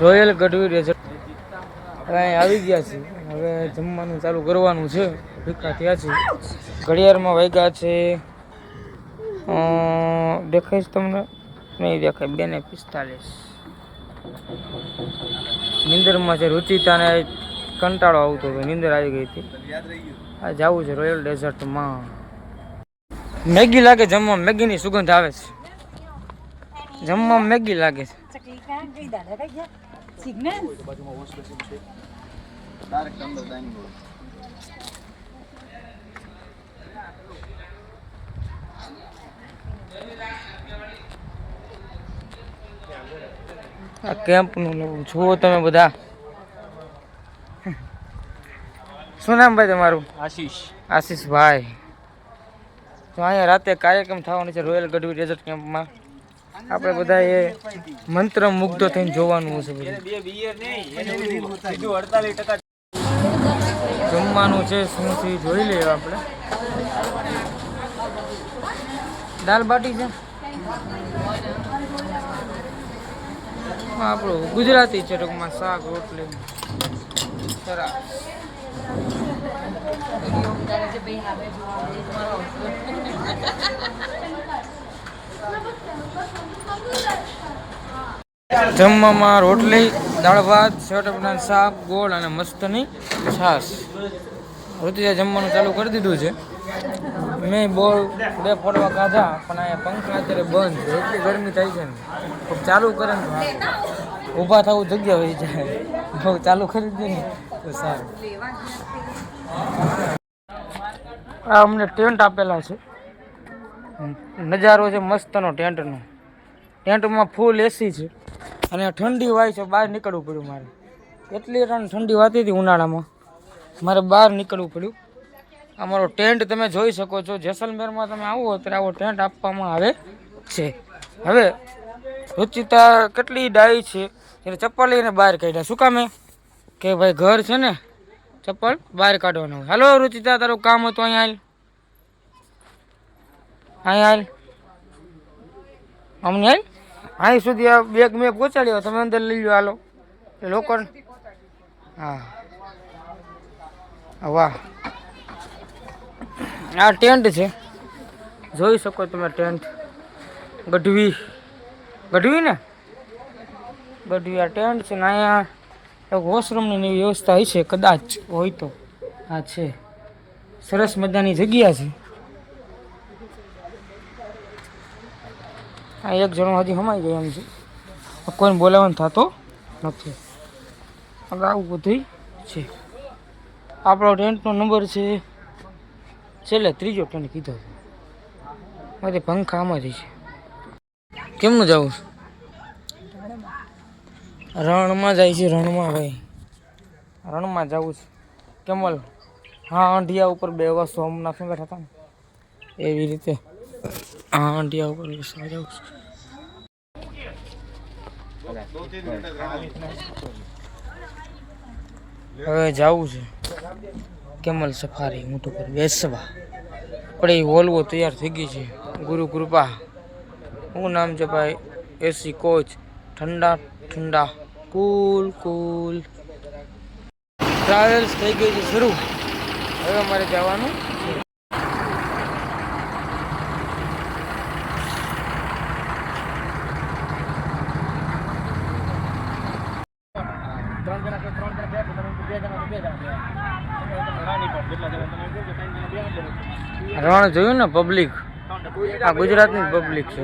Royal Gadhvi રેઝર્ટ અહીં આવી ગયા છે હવે જમવાનું ચાલુ કરવાનું છે. ભીખા થયા છે ઘડિયાળમાં વાગ્યા છે દેખાય છે તમને? નહીં દેખાય. બે ને પિસ્તાલીસ. નિંદરમાં છે રુચિતાને કંટાળો આવતો હતો. નિંદર આવી ગઈ હતી. આ જવું છે રોયલ ડેઝર્ટમાં મેગી લાગે જમવા મેગીની સુગંધ આવે છે. જમવા મેગી લાગે છે. ચકલી ગઈ દાદા કઈ ગયા સિગ્નલ આ કેમ્પનું નવું જુઓ તમે બધા. શું નામ ભાઈ તમારું? આશીષ. આશીષભાઈ. તો અહીંયા રાતે કાર્યક્રમ થવાનો છે રોયલ ગઢવી ડેઝર્ટ કેમ્પમાં આપણે બધા એ મંત્ર મુગ્ધ થઈને જોવાનું હશે બધું. જમવાનું છે, શું છે જોઈ લઈએ આપણે. દાલ બાટી છે? આપણું ગુજરાતી છે ટૂંકમાં શાક, રોટલી. સરસ. જમવામાં રોટલી, દાળ ભાત સેવ ટપના શાક ગોળ અને મસ્તની છાશ. ઋતુજા જમવાનું ચાલુ કરી દીધું છે. મેં બોલ બે ફોડવા ખાધા પણ અહીંયા પંખા અત્યારે બંધ છે. એટલી ગરમી થાય છે ને. ચાલુ કરે ને ઊભા થવું જગ્યા હોય જાય. ચાલુ કરી દે ને તો સારું. આ અમને ટેન્ટ આપેલા છે. નજારો છે મસ્તનો ટેન્ટનો. ટેન્ટમાં ફૂલ એસી છે. અને ઠંડી વાય છે, બહાર નીકળવું પડ્યું મારે. એટલી ઠંડી વાતી હતી ઉનાળામાં. મારે બહાર નીકળવું પડ્યું. અમારો ટેન્ટ તમે જોઈ શકો છો. જેસલમેરમાં તમે આવો, ત્યારે આવો ટેન્ટ આપવામાં આવે છે. હવે રુચિતા કેટલી ડાઈ છે એને ચપ્પલ લઈને બહાર કાઢ્યા. શું કામે કે ભાઈ ઘર છે ને, ચપ્પલ બહાર કાઢવાનું. હાલો રુચિતા, તારું કામ હતું અહીંયા અહીંયા હાલ અમને હાલ અહીં સુધી આ બેગ મેં પહોંચાડ્યો. તમે અંદર લઈ લો હાલો. લોકો હા. વાહ. આ ટેન્ટ છે. જોઈ શકો તમે ટેન્ટ ગઢવી. ગઢવી ને? ગઢવી આ ટેન્ટ છે ને અહીંયા વોશરૂમની એવી વ્યવસ્થા હશે, કદાચ હોય તો. આ છે. સરસ મજાની જગ્યા છે. આ એક જણો હજી હમાઈ ગયો એમ છે. કોઈને બોલાવવાનું થતો નથી. હવે આવું બધું છે. આપણો ટેન્ટનો નંબર છે. છેલ્લે ત્રીજો ટેન્ટ કીધો છે. મારે પંખા આમાં જ છે. કેમનું જવું રણમાં જાય છે, રણમાં ભાઈ. રણમાં જવું છે. કેમલ હા અંઢિયા ઉપર બે વાર શું બેઠા હતા ને. એવી રીતે. હા અંઢિયા ઉપર બેસવા જવું છે. હવે જવું છે. કેમલ સફારી મોટું પર બેસવા. આપણે એ વોલ્વો તૈયાર થઈ ગઈ છે. ગુરુ કૃપા. શું નામ છે ભાઈ એસી કોચ. ઠંડા ઠંડા. કુલ કુલ. ટ્રાવેલ્સ થઈ ગઈ છે, શરૂ. હવે અમારે જવાનું છે રણ જોયું ને પબ્લિક આ ગુજરાતની પબ્લિક છે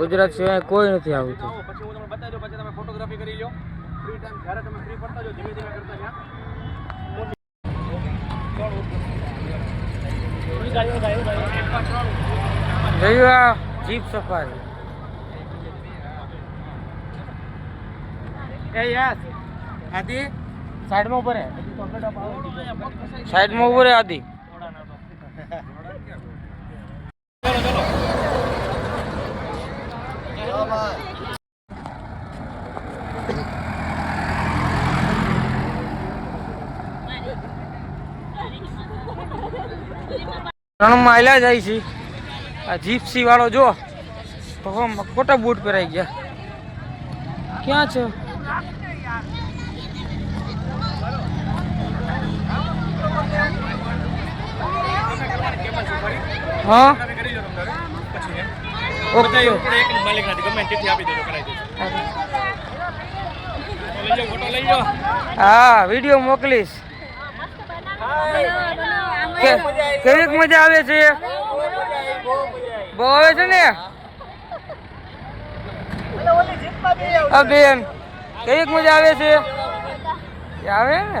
ગુજરાત સિવાય કોઈ નથી આવતું. પછી હું તમને બતાવી દઉં પછી તમે ફોટોગ્રાફી કરી લો ફ્રી ટાઈમ જ્યારે તમે ફ્રી પડતા જો ધીમે ધીમે કરતા ત્યાં જોયું આ જીપ સફારી. સાઈડમાં ઊભો રહે સાઈડમાં ઊભો રહે આદિ. રણમાં આયલા જાય છે. આ જીપસી વાળો જો ખોટા બૂટ પહેરાઈ ગયા. ક્યાં છે? હા? ઓકે. એક માલિક નથી ગમે તેથી આપી દેજો કરાવી દેજો. ફોટો લઈ જાઓ હા વીડિયો મોકલીશ. કે કેવીક મજા આવે છે? બહુ આવે છે ને? આ બેન કેવીક મજા આવે છે? આવે ને?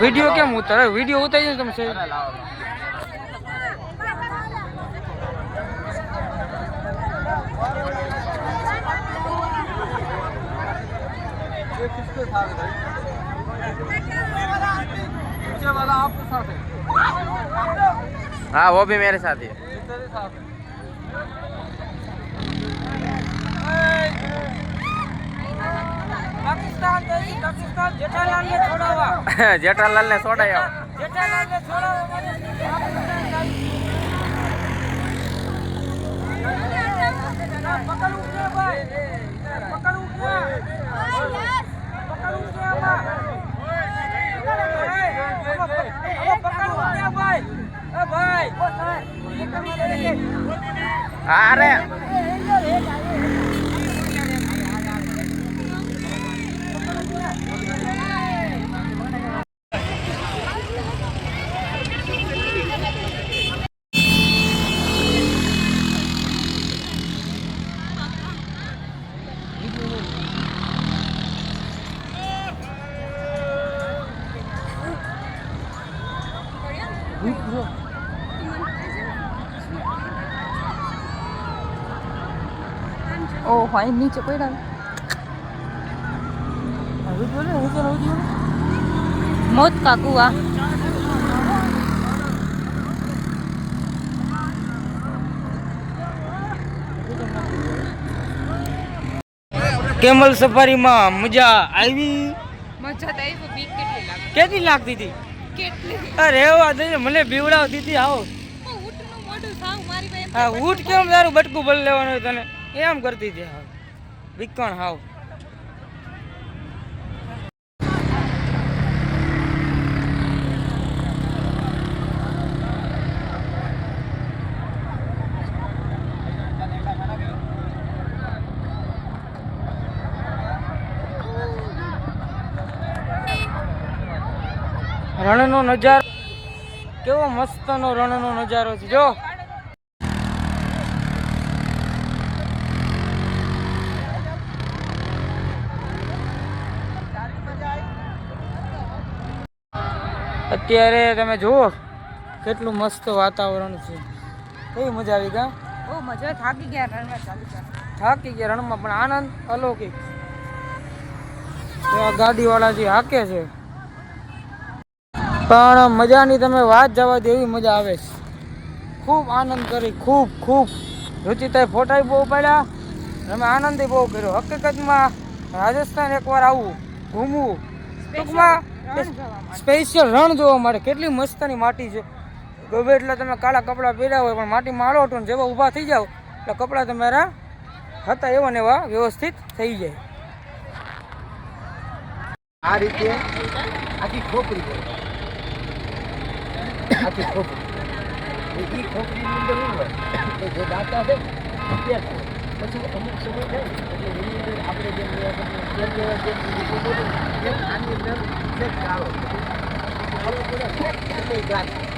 વિડીયો કેમ ઉતારે વિડીયો ઉતારી તમે છે हाँ वो भी मेरे साथ ही है પાકિસ્તાન જઈ પાકિસ્તાન જેઠાલાલ ને છોડાવવા. જેઠાલાલ ને છોડાયો જેઠાલાલ ને છોડાવવા માટે પાકિસ્તાન જાય. પકડવું છે ભાઈ પકડવું છે પકડવું છે આમાં. હવે પકડવું છે ભાઈ એ ભાઈ અરે ઓ હોય નીચે પડ્યા મોત કા કુવા. કેમલ સફારીમાં મજા આવી? મજા તો આવી બીક કેટલી લાગે? કેટલી લાગતી હતી? કેટલી? અરે વાત દે મને બીવડાવતી હતી આવો. ઊંટનું મોઢું સાવ મારી પાસે હા ઊંટ કેમ તારું બટકું ભલ લેવાનું હોય તને? એમ કરતી હતી વિકણ હાવ. રણનો નજારો. કેવો મસ્તનો રણનો નજારો છે જો. અત્યારે તમે જુઓ કેટલું મસ્ત વાતાવરણ છે. કેવી મજા આવી ગા બહુ મજા થાકી ગયા રણમાં ચાલી થાકી ગયા રણમાં પણ આનંદ અલૌકિક. ગાડી આ ગાડીવાળા જે હાકે છે. પણ મજાની તમે વાત જવા દે એવી મજા આવે છે. ખૂબ આનંદ કરી ખૂબ ખૂબ. રુચિતાએ ફોટા બહુ પાડ્યા. તમે આનંદ બહુ કર્યો. હકીકતમાં રાજસ્થાન એકવાર આવવું ઘૂમવું. ટૂંકમાં સ્પેશિયલ રણ જોવા માટે કેટલી મસ્તની માટી છે. ગમે એટલે તમે કાળા કપડાં પહેર્યા હોય, પણ માટી માળો હતો તો જેવા ઊભા થઈ જાઓ, એટલે કપડાં તમારા હતા એવા ને એવા વ્યવસ્થિત થઈ જાય. આ રીતે આખી ખોપરી આખી ખોપરી. એ જે દાતા છે ને. પછી અમુક સમય થાય એટલે અંદર આપણે જેમ મેં જેવા જેમ એમ આની અંદર ગાંઠ